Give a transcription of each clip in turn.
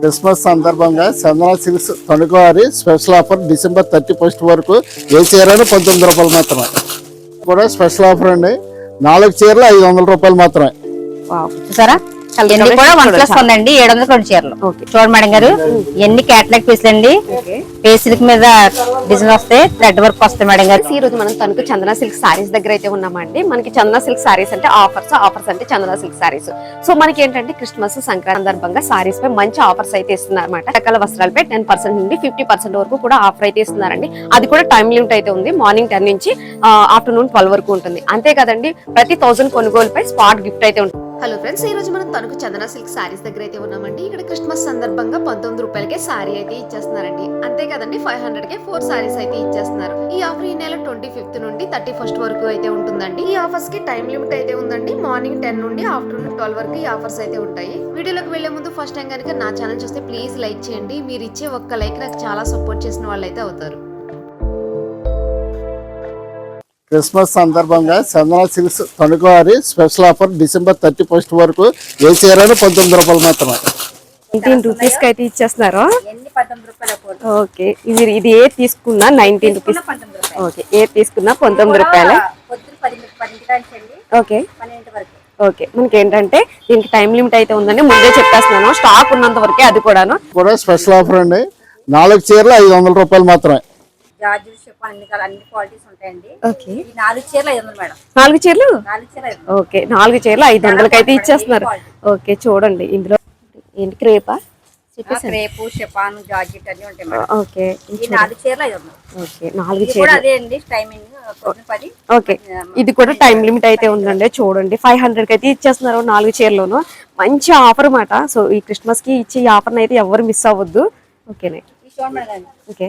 Christmas సందర్భంగా Chandana silks తణుకువారి special offer December thirty first వరకు ఏ చీరైనా పంతొమ్మిది రూపాయలు మాత్రమే. కూడా స్పెషల్ ఆఫర్ అండి. నాలుగు చీరలు ఐదు వందల రూపాయలు మాత్రమే. చూసారా? ఎన్ని కూడా వన్ ప్లస్ ఏడు వందల రెండు చీరలు. ఓకే. చూడండి మేడం గారు ఎన్ని క్యాటలాగ్ పీసులు అండి? పేసిల్క్ మీద డిజైన్ వస్తాయి థ్రెడ్ వర్క్ వస్తాయి మేడం గారు. ఈ రోజు మనం తణుకు చందన సిల్క్ సారీస్ దగ్గర అయితే ఉన్నామండి. మనకి చందన సిల్క్ సారీస్ అంటే ఆఫర్స్ ఆఫర్స్ అంటే చందన సిల్క్ సారీస్ సో మనకి ఏంటంటే క్రిస్మస్ సంక్రాంతి సందర్భంగా సారీస్ పై మంచి ఆఫర్స్ అయితే ఇస్తున్నారు అనమాట రకాల వస్త్రాలపై టెన్ పర్సెంట్ నుండి ఫిఫ్టీ పర్సెంట్ వరకు కూడా ఆఫర్ అయితే ఇస్తున్నారండి. అది కూడా టైం లిమిట్ అయితే ఉంది. మార్నింగ్ టెన్ నుంచి ఆఫ్టర్నూన్ ట్వెల్వ్ వరకు ఉంటుంది. అంతే కదండి ప్రతి థౌసండ్ కొనుగోలుపై స్పాట్ గిఫ్ట్ అయితే ఉంటుంది. హలో ఫ్రెండ్స్ ఈ రోజు మనం తణుకు చందన సిల్క్ సారీస్ దగ్గర అయితే ఉన్నామండి. ఇక్కడ క్రిస్మస్ సందర్భంగా పంతొమ్మిది రూపాయలకే సారీ అయితే ఇచ్చేస్తున్నారండి. అంతే కదండి ఫైవ్ హండ్రెడ్ కే ఫోర్ సారీస్ అయితే ఇచ్చేస్తున్నారు. ఈ ఆఫర్ ఈ నెల ట్వంటీ ఫిఫ్త్ నుండి థర్టీ ఫస్ట్ వరకు అయితే ఉంటుందండి. ఈ ఆఫర్స్కి టైం లిమిట్ అయితే ఉందండి. మార్నింగ్ టెన్ నుండి ఆఫ్టర్నూన్ ట్వెల్వ్ వరకు ఈ ఆఫర్స్ అయితే ఉంటాయి. వీడియోలోకి వెళ్ళే ముందు ఫస్ట్ టైం కనుక నా ఛానల్ చూస్తే ప్లీజ్ లైక్ చేయండి. మీరు ఇచ్చే ఒక్క లైక్ నాకు చాలా సపోర్ట్ చేసిన వాళ్ళు అయితే అవుతారు. క్రిస్మస్ సందర్భంగా Chandana silks తణుకువారి special offer December thirty first వరకు ఏ చీరైనా పంతొమ్మిది రూపాయలు మాత్రమే. నైన్టీన్ రూపీస్కి అయితే ఇచ్చేస్తున్నారు? ఓకే. ఇది ఇది ఏ తీసుకున్నా నైన్టీన్ రూపీస్ ఓకే. ఏ తీసుకున్నా పంతొమ్మిది రూపాయలు. ఓకే. ఓకే. మనకి ఏంటంటే దీనికి టైం లిమిట్ అయితే ఉందండి ముందే చెప్పేస్తున్నాను. స్టాక్ ఉన్నంత వరకే అది కూడాను. కూడా స్పెషల్ ఆఫర్ అండి. నాలుగు చీరలు ఐదు వందల రూపాయలు మాత్రమే. జార్జెట్ చెప్పాను అన్ని అన్ని క్వాలిటీస్ ఉంటాయండి. ఓకే ఈ నాలుగు చీరలు ఐదు వందలు మేడం. నాలుగు చీరలు? నాలుగు చీరలు ఐదు ఓకే నాలుగు చీరలు ఐదు వందలకి అయితే ఇచ్చేస్తున్నారు. ఓకే చూడండి ఇందులో ఏంటి క్రేపా? వందలు రేపు షెపాన్ జార్జెట్ అన్ని ఉంటాయి మేడం. ఓకే ఈ నాలుగు చీరలు ఐదు వందలు. ఓకే నాలుగు ఇది కూడా చీరలు. అదే అండి టైమింగ్ పొద్దున పది ఓకే ఇది కూడా టైం లిమిట్ అయితే ఉందండి చూడండి ఫైవ్ హండ్రెడ్కి అయితే ఇచ్చేస్తున్నారు నాలుగు చీరలోను. మంచి ఆఫర్ మాట సో ఈ క్రిస్మస్కి ఇచ్చే ఈ ఆఫర్ అయితే ఎవరు మిస్ అవ్వద్దు. ఓకేనే ఈ చూడండి madam. Okay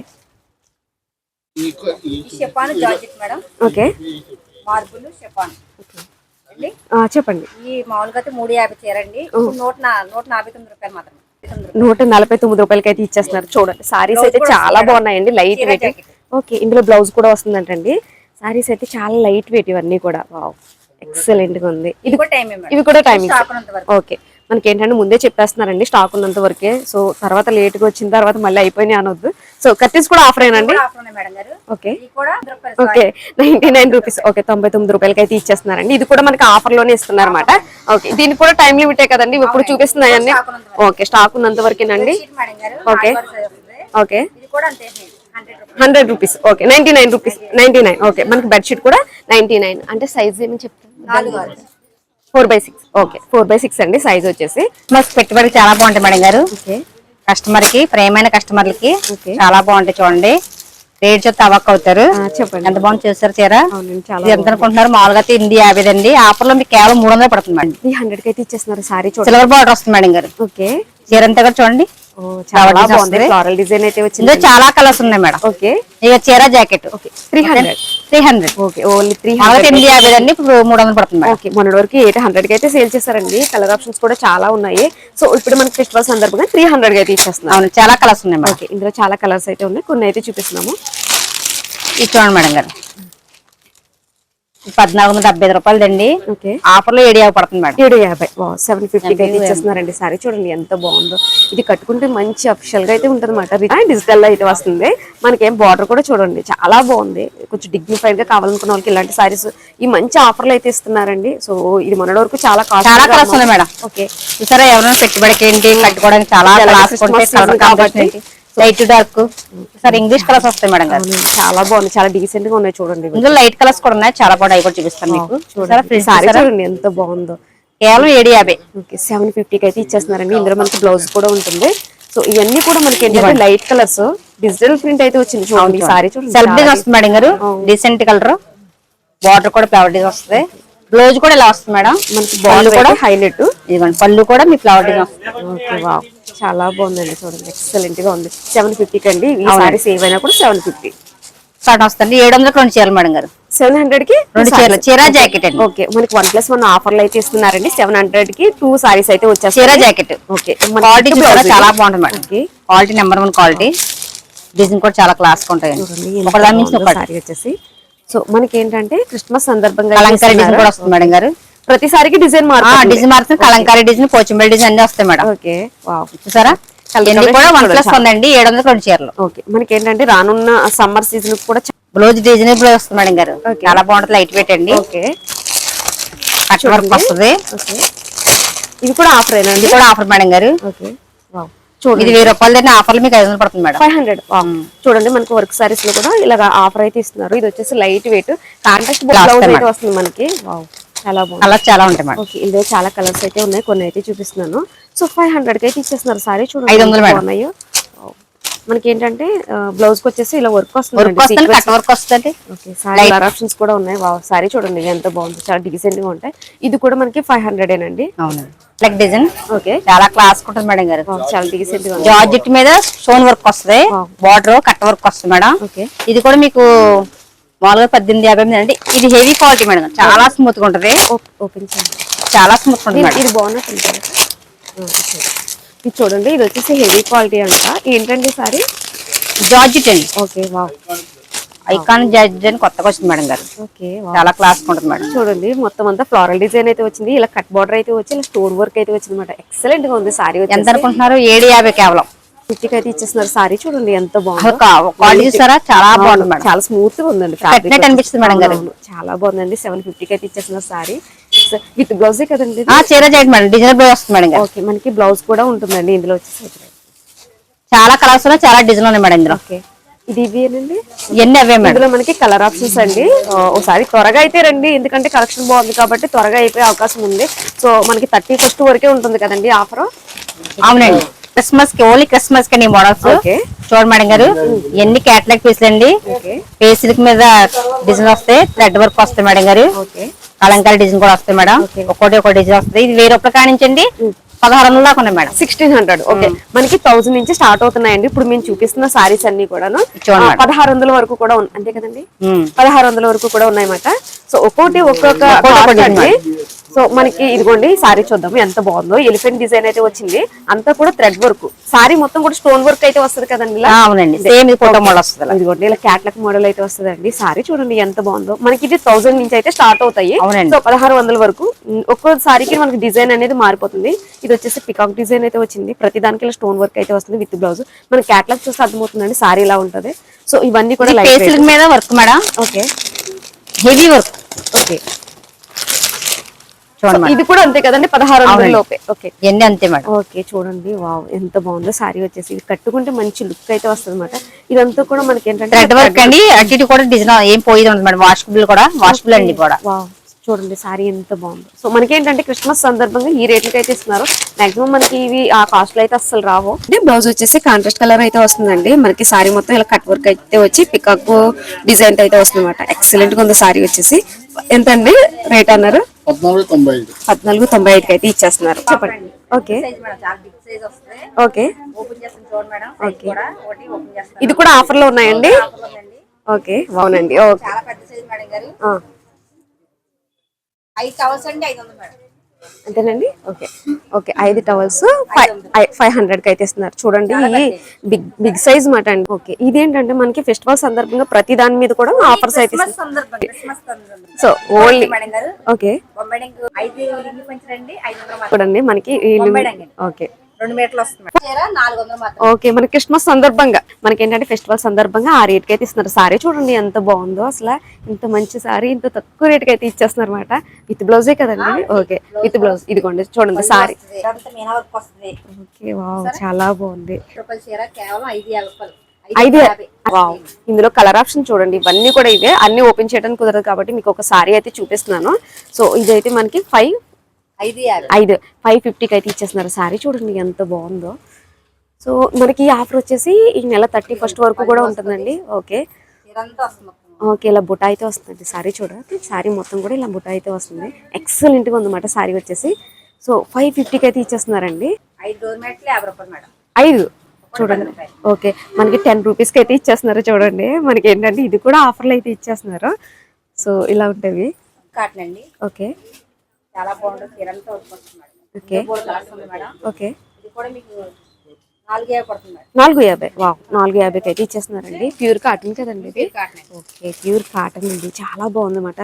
chiffon georgette madam. Okay. Marble chiffon చెప్పండి. ఈ మామూలుగా అయితే మూడు యాభై చీర అండి ఇప్పుడు నూట నా- నూట నలభై తొమ్మిది రూపాయలు మాత్రమే. రూపాయలు. నూట నలభై తొమ్మిది రూపాయలకి అయితే ఇచ్చేస్తున్నారు. చూడండి సారీస్ అయితే చాలా బాగున్నాయండి లైట్ వెయిట్. ఓకే ఇందులో బ్లౌజ్ కూడా వస్తుందంటండి. సారీస్ అయితే చాలా లైట్ వెయిట్ ఇవన్నీ కూడా. వావ్ ఎక్సలెంట్గా ఉంది. ఇది కూడా టైమే మేడం. ఇవి కూడా టైమింగ్ ఓకే మనకి ఏంటంటే ముందే చెప్పేస్తున్నారండి స్టాక్ ఉన్నంత వరకే. సో తర్వాత లేట్గా వచ్చిన తర్వాత మళ్ళీ అయిపోయినాయి అనొద్దు. సో కర్టీస్ కూడా ఆఫర్ గారు. Okay okay ninety nine rupees okay తొంభై తొమ్మిది రూపాయలకి అయితే ఇచ్చేస్తున్నారండి. ఇది కూడా మనకి ఆఫర్లోనే ఇస్తున్నారు అనమాట ఓకే దీనికి కూడా టైం లిమిటే కదండి? ఇప్పుడు చూపిస్తున్నాయన్ని ఓకే స్టాక్ ఉన్నంత వరకేనండి షీట్ మేడం గారు ఓకే. ఓకే ఇది కూడా అంతే hundred rupees okay ninety nine rupees ninety nine okay మనకి బెడ్షీట్ కూడా నైన్టీ నైన్ అంటే సైజ్ ఏమని చెప్తాను. Four by six okay four by six అండి. సైజ్ వచ్చేసి. మాకు పెట్టుబడి చాలా బాగుంటాయి మేడం గారు. ఓకే కస్టమర్కి ప్రేమైన కస్టమర్లకి. చాలా బాగుంటాయి చూడండి. రేట్ చెప్తే అవ్వక అవుతారు చెప్పండి. ఎంత బాగుంది చూసారు చీర? ఇది ఎంత అనుకుంటున్నారు? మామూలుగా అయితే ఎనిమిది యాభై అండి. ఆఫర్లో మీకు కేవలం మూడు వందలు పడుతుంది మేడం. హండ్రెడ్కి అయితే ఇచ్చేస్తున్నారు సారీ సిల్వర్ బార్డర్ వస్తుంది మేడం గారు. ఓకే. చీర అంతా కూడా చూడండి. చాలా బాగుంది. ఫ్లోరల్ డిజైన్ అయితే వచ్చింది. చాలా కలర్స్ ఉన్నాయి మేడం. ఓకే ఇక చీర jacket okay three hundred three hundred okay only three hundred ఎనిమిది యాభై అండి ఇప్పుడు మూడు వందలు పడుతుంది ఓకే మొన్నటి వరకు ఎయిట్ హండ్రెడ్కి అయితే సేల్ చేశారండి. కలర్ ఆప్షన్స్ కూడా చాలా ఉన్నాయి. సో ఇప్పుడు మనకి ఫెస్టివల్ సందర్భంగా త్రీ హండ్రెడ్కి అయితే ఇచ్చేస్తున్నాం. అవును చాలా కలర్స్ ఉన్నాయి ఓకే ఇందులో చాలా కలర్స్ అయితే ఉన్నాయి. కొన్ని అయితే చూపిస్తున్నాము. చూడండి మేడం గారు. పద్నాలుగు వందల డెబ్బై ఐదు రూపాయలు అండి ఓకే. ఆఫర్లో ఏడు యాభై పడుతుంది మేడం. ఏడు యాభై. సెవెన్ అయితే ఇచ్చేస్తున్నారండి. సారీ చూడండి ఎంత బాగుందో. ఇది కట్టుకుంటే మంచి అఫిషియల్గా అయితే ఉంటుంది అనమాట డిజిటల్లో అయితే వస్తుంది. మనకేం బార్డర్ కూడా చూడండి. చాలా బాగుంది. కొంచెం డిగ్నిఫైడ్గా కావాలనుకున్న వాళ్ళకి ఇలాంటి సారీస్ ఈ మంచి ఆఫర్లు అయితే ఇస్తున్నారండి. సో ఇది మొన్నటి వరకు చాలా కాస్ట్ చాలా మేడం. ఓకే. చూసారా ఎవరైనా పెట్టుబడికి ఏంటి కట్టుకోవడానికి చాలా కాబట్టి. Light dark sir English colours వస్తాయి మేడం గారు. చాలా బాగుంది చాలా డీసెంట్గా ఉన్నాయి చూడండి. ఇందులో లైట్ కలర్స్ కూడా ఉన్నాయి. చాలా బాగున్నాయి. అవి కూడా చూపిస్తాను మీకు. చూడండి. ఎంత బాగుందో. కేవలం ఏడు యాభై. సెవెన్ ఫిఫ్టీకి అయితే ఇచ్చేస్తున్నారండి. ఇందులో మనకి బ్లౌజ్ కూడా ఉంటుంది. సో ఇవన్నీ కూడా మనకి ఏంటంటే లైట్ కలర్స్ డిజిటల్ ప్రింట్ అయితే వచ్చింది చూడండి. సారీ చూడండి. సెల్ఫ్ డిజైన్ వస్తుంది మేడం గారు. డీసెంట్ కలర్ బార్డర్ కూడా ఫ్లవర్ డిజైన్ వస్తుంది. బ్లౌజ్ కూడా ఇలా వస్తుంది మేడం. మనకి బాల్ కూడా హైలైట్ ఇదిగోండి పళ్ళు కూడా మీ ఫ్లవర్ చాలా బాగుందండి చూడండి. ఎక్సలెంట్గా ఉంది. సెవెన్ ఫిఫ్టీకి అండి ఈ సారీస్ ఏవైనా కూడా సెవెన్ ఫిఫ్టీ స్టార్ట్ వస్తుంది. ఏడు వందలకు రెండు చీరలు మేడం గారు. సెవెన్ హండ్రెడ్కి రెండు చీరలు. చీర జాకెట్ అండి. ఓకే మనకి వన్ ప్లస్ వన్ ఆఫర్లు అయితే ఇస్తున్నారండి. సెవెన్ హండ్రెడ్కి టూ సారీస్ అయితే చీర వచ్చేస్తాయి జాకెట్ ఓకే క్వాలిటీ కూడా చాలా బాగుంటుంది madam. Quality number one quality design కూడా చాలా క్లాస్ ఉంటాయండి. ఒకటి మించి సారీ వచ్చేసి సో మనకి ఏంటంటే క్రిస్మస్ సందర్భంగా కలంకారీ డిజైన్. కూడా వస్తుంది మేడం గారు. ప్రతిసారికి డిజైన్ ఆ మారుతుంది డిజైన్ మారుతుంది. కలంకారీ డిజైన్ పోచంబెల్ డిజైన్ అన్నీ వస్తాయి మేడం. ఓకే. చూసారా? ఎన్ని కూడా వన్ ప్లస్ ఉందండి. ఏడు వందల రెండు చీరలు. ఓకే. మనకి ఏంటంటే రానున్న సమ్మర్ సీజన్ కూడా బ్లౌజ్ రీజనబుల్ వస్తుంది మేడం గారు. చాలా బాగుంటుంది. లైట్ వెయిట్ అండి. ఓకే. కట్ వర్క్ వస్తుంది. ఇది కూడా ఆఫర్ ఇది కూడా ఆఫర్ మేడం గారు. ఓకే. చూడండి. ఇది వెయ్యి రూపాయలు ఆఫర్లు మీకు ఐదు వందలు పడుతుంది మేడం. Five hundred. చూడండి మనకి వర్క్ సారీస్లో కూడా ఇలాగ ఆఫర్ అయితే ఇస్తున్నారు. ఇది వచ్చేసి లైట్ వెయిట్ కాంట్రాక్ట్ బ్లౌజ్ అయితే. వస్తుంది మనకి. చాలా బాగుంది. అలా చాలా ఉంటాయి మేడం. ఓకే ఇందులో చాలా కలర్స్ అయితే ఉన్నాయి. కొన్ని అయితే చూపిస్తున్నాను. సో ఫైవ్ హండ్రెడ్కి అయితే ఇచ్చేస్తున్నారు సారీ. చూడండి ఐదు వందలు ఎంత మేడం. బాగున్నాయో Wow. మనకి ఏంటంటే బ్లౌజ్కి వచ్చేసి ఇలా వర్క్ వస్తుంది వర్క్ వస్తుంది కట్ వర్క్ వస్తుంది. ఓకే సారీ కలర్ ఆప్షన్స్ కూడా ఉన్నాయి. సారీ చూడండి ఎంత బాగుంది. చాలా డీసెంట్గా ఉంటాయి. ఇది కూడా మనకి ఫైవ్ హండ్రెడ్ ఏనండి. అవును. లైక్ డిజైన్ ఓకే చాలా క్లాస్ ఉంటుంది మేడం గారు. చాలా డీసెంట్గా జార్జెట్ మీద స్టోన్ వర్క్ వస్తుంది. బార్డర్ కట్ వర్క్ వస్తుంది మేడం. ఓకే ఇది కూడా మీకు మామూలుగా పద్దెనిమిది యాభై ఎనిమిది అంటే ఇది హెవీ క్వాలిటీ మేడం. చాలా స్మూత్గా ఉంటది. ఓపెన్ చాలా స్మూత్ ఉంటుంది ఇది మేడం ఇది చూడండి ఇది వచ్చేసి హెవీ క్వాలిటీ అంట. ఏంటండి సారీ? జార్జెట్ అండి ఓకే వావ్. ఐకాన్ జార్జెట్ అని కొత్తగా వచ్చింది మేడం గారు. ఓకే చాలా క్లాస్ ఉంటుంది మేడం. చూడండి మొత్తం అంతా ఫ్లోరల్ డిజైన్ అయితే వచ్చింది ఇలా కట్ బార్డర్ అయితే వచ్చి ఇలా స్టోన్ వర్క్ అయితే వచ్చింది అనమాట ఎక్సలెంట్గా ఉంది సారీ ఎంత అనుకుంటున్నారు? ఏడు యాభై కేవలం. ఫిఫ్టీకి అయితే ఇచ్చేస్తున్నారు సారీ చూడండి ఎంత బాగుంది. క్వాలిటీ చూసారా? చాలా బాగుంది మేడం. చాలా స్మూత్గా ఉందండి అనిపిస్తుంది మేడం గారు. చాలా బాగుందండి. సెవెన్ ఫిఫ్టీకి అయితే ఇచ్చేస్తున్నారు సారీ. విత్ బ్లౌజే కదండి ఆ చీర జాకెట్ మేడం. డిజైన్ బ్లౌజ్ వస్తుంది మేడం ఓకే మనకి బ్లౌజ్ కూడా ఉంటుందండి ఇందులో వచ్చేసి. చాలా కలర్స్ ఉన్నాయి చాలా డిజైన్ ఉన్నాయి మేడం ఇందులో. ఓకే ఇది ఇవేనండి ఇవన్నీ అవే మేడం. ఇందులో మనకి కలర్ ఆప్షన్స్ అండి. ఒకసారి త్వరగా అయితే రండి ఎందుకంటే కలెక్షన్ బాగుంది కాబట్టి త్వరగా అయిపోయే అవకాశం ఉంది. సో మనకి థర్టీ ఫస్ట్ వరకే ఉంటుంది కదండి ఆఫర్ అవునండి. క్రిస్మస్కి ఓన్లీ క్రిస్మస్కి మోడల్స్ ఓకే. చూడండి మేడం గారు ఎన్ని క్యాటలాగ్ పీసులు అండి? ఓకే పేసిల్క్ మీద డిజైన్ వస్తాయి థ్రెడ్ వర్క్ వస్తాయి మేడం గారు. ఓకే కలంకారీ డిజైన్ కూడా వస్తాయి మేడం. ఒక్కోటి ఒక్కో డిజైన్ వస్తుంది. ఇది వెయ్యి రూపాయలు కానించండి పదహారు వందల దాకా ఉన్నాయి మేడం. Sixteen hundred okay. మనకి థౌసండ్ నుంచి స్టార్ట్ అవుతున్నాయండి. ఇప్పుడు మేము చూపిస్తున్న సారీస్ అన్ని కూడాను మేడం. పదహారు వందల వరకు కూడా ఉన్నాయి అంతే కదండి. పదహారు వందల వరకు కూడా ఉన్నాయన్నమాట. సో ఒక్కొక్కటి ఒక్కొక్క సో మనకి ఇదిగోండి సారీ చూద్దాం ఎంత బాగుందో. ఎలిఫెంట్ డిజైన్ అయితే వచ్చింది. అంతా కూడా థ్రెడ్ వర్క్ సారీ మొత్తం కూడా స్టోన్ వర్క్ అయితే వస్తుంది కదండి అవునండి. సేమ్ ఫోటో మోడల్ వస్తుంది. ఇదిగోండి ఇలా క్యాట్లాక్ మోడల్ అయితే వస్తుందండి. సారీ చూడండి ఎంత బాగుందో. మనకి ఇది థౌసండ్ నుంచి అయితే స్టార్ట్ అవుతాయి. సో పదహారు వందల వరకు. ఒక్కో సారీకి మనకి డిజైన్ అనేది మారిపోతుంది. ఇది వచ్చేసి పికాక్ డిజైన్ అయితే వచ్చింది. ప్రతి దానికి ఇలా స్టోన్ వర్క్ అయితే వస్తుంది విత్ బ్లౌజ్ మన క్యాట్లాగ్ చూస్తే అర్థమవుతుందండి సారీ ఇలా ఉంటది. సో ఇవన్నీ కూడా మీద work madam okay heavy work okay ఇది కూడా అంతే కదండి? పదహారు వందల. లోపే. ఓకే. ఇవన్నీ అంతే మేడం. ఓకే చూడండి. వావ్ ఎంత బాగుందో సారీ వచ్చేసి. ఇది కట్టుకుంటే మంచి లుక్ అయితే వస్తుంది అనమాట ఇదంతా కూడా మనకి ఏంటంటే థ్రెడ్ వర్క్ అండి. అటు ఇటు కూడా డిజైన్ ఏం పోయేది ఉంటుంది మేడం. వాషబుల్ కూడా వాషబుల్ అండి కూడా. వావ్ చూడండి సారీ ఎంత బాగుందో. సో మనకి ఏంటంటే క్రిస్మస్ సందర్భంగా ఈ రేట్లకి అయితే ఇస్తున్నారు. మాక్సిమం మనకి ఇవి ఆ కాస్ట్లో అయితే అస్సలు రావు. అంటే బ్లౌజ్ వచ్చేసి కాంట్రాస్ట్ కలర్ అయితే వస్తుందండి. మనకి సారీ మొత్తం ఇలా కట్ వర్క్ అయితే వచ్చి పికాక్ డిజైన్ అయితే వస్తుంది అనమాట ఎక్సలెంట్గా ఉంది సారీ వచ్చేసి. ఎంత అండి రేట్ అన్నారు? పద్నాలుగు తొంభై ఐదుకి అయితే ఇచ్చేస్తున్నారు. చెప్పండి. ఓకే మేడం చాలా బిగ్ సైజ్ వస్తుంది. ఓకే ఓపెన్ చేస్తాను చూడండి మేడం. ఓకే. కూడా ఒకటి ఓపెన్ చేస్తాను ఇది కూడా ఆఫర్లో ఉన్నాయండి? ఓకే అవునండి. ఓకే చాలా పెద్ద సైజ్ మేడం గారు. ఆ, ఐదు టవర్స్ అండి ఐదు వందలు మేడం. అంతేనండి? ఓకే. ఓకే ఐదు టవల్స్ ఫైవ్ హండ్రెడ్కి అయితే ఇస్తున్నారు. చూడండి ఈ బిగ్ బిగ్ సైజ్ మాట అండి. ఓకే ఇదేంటంటే మనకి ఫెస్టివల్ సందర్భంగా ప్రతి దాని మీద కూడా ఆఫర్స్ అయితే సో ఓన్లీ ఓకే చూడండి మనకి. ఓకే. రెండు మీటర్లు వస్తుంది ఓకే మన క్రిస్మస్ సందర్భంగా మనకి ఏంటంటే ఫెస్టివల్ సందర్భంగా ఆ రేట్కి అయితే ఇస్తున్నారు. సారీ చూడండి ఎంత బాగుందో అసలు ఇంత మంచి సారీ ఇంత తక్కువ రేట్కి అయితే ఇచ్చేస్తున్నారు అనమాట విత్ బ్లౌజే కదండి? ఓకే విత్ బ్లౌజ్ ఇదిగోండి చూడండి సారీ. ఓకే వావ్ చాలా బాగుంది. ఐదు ఇందులో కలర్ ఆప్షన్ చూడండి. ఇవన్నీ కూడా ఇవే. అన్ని ఓపెన్ చేయడానికి కుదరదు కాబట్టి మీకు ఒక సారీ అయితే చూపిస్తున్నాను. సో ఇదైతే మనకి ఫైవ్ ఐదు ఫైవ్ ఫిఫ్టీకి అయితే ఇచ్చేస్తున్నారు. సారీ చూడండి ఎంత బాగుందో. సో మనకి ఈ ఆఫర్ వచ్చేసి ఈ నెల థర్టీ ఫస్ట్ వరకు కూడా ఉంటుందండి. ఓకే. ఓకే ఇలా బుట్ట అయితే వస్తుంది సారీ చూడండి. సారీ మొత్తం కూడా ఇలా బుట్ట అయితే వస్తుంది. ఎక్సలెంట్గా ఉందన్నమాట సారీ వచ్చేసి. సో ఫైవ్ ఫిఫ్టీకి అయితే ఇచ్చేస్తున్నారండి. ఐదు చూడండి. ఓకే. మనకి టెన్ రూపీస్కి అయితే ఇచ్చేస్తున్నారు చూడండి. మనకి ఏంటంటే ఇది కూడా ఆఫర్లు అయితే ఇచ్చేస్తున్నారు. సో ఇలా ఉంటాయి కాటన్ అండి. ఓకే. చాలా బాగుంటుంది. చీర అంతా వర్క్ వస్తుంది మేడం ఓకే. ఇది కూడా మీకు నాలుగు యాభై వా నాలుగు యాభైకి అయితే ఇచ్చేస్తున్నారండి. ప్యూర్ కాటన్ కదండి ఇది? ఓకే. ప్యూర్ కాటన్ అండి. చాలా బాగుంది అన్నమాట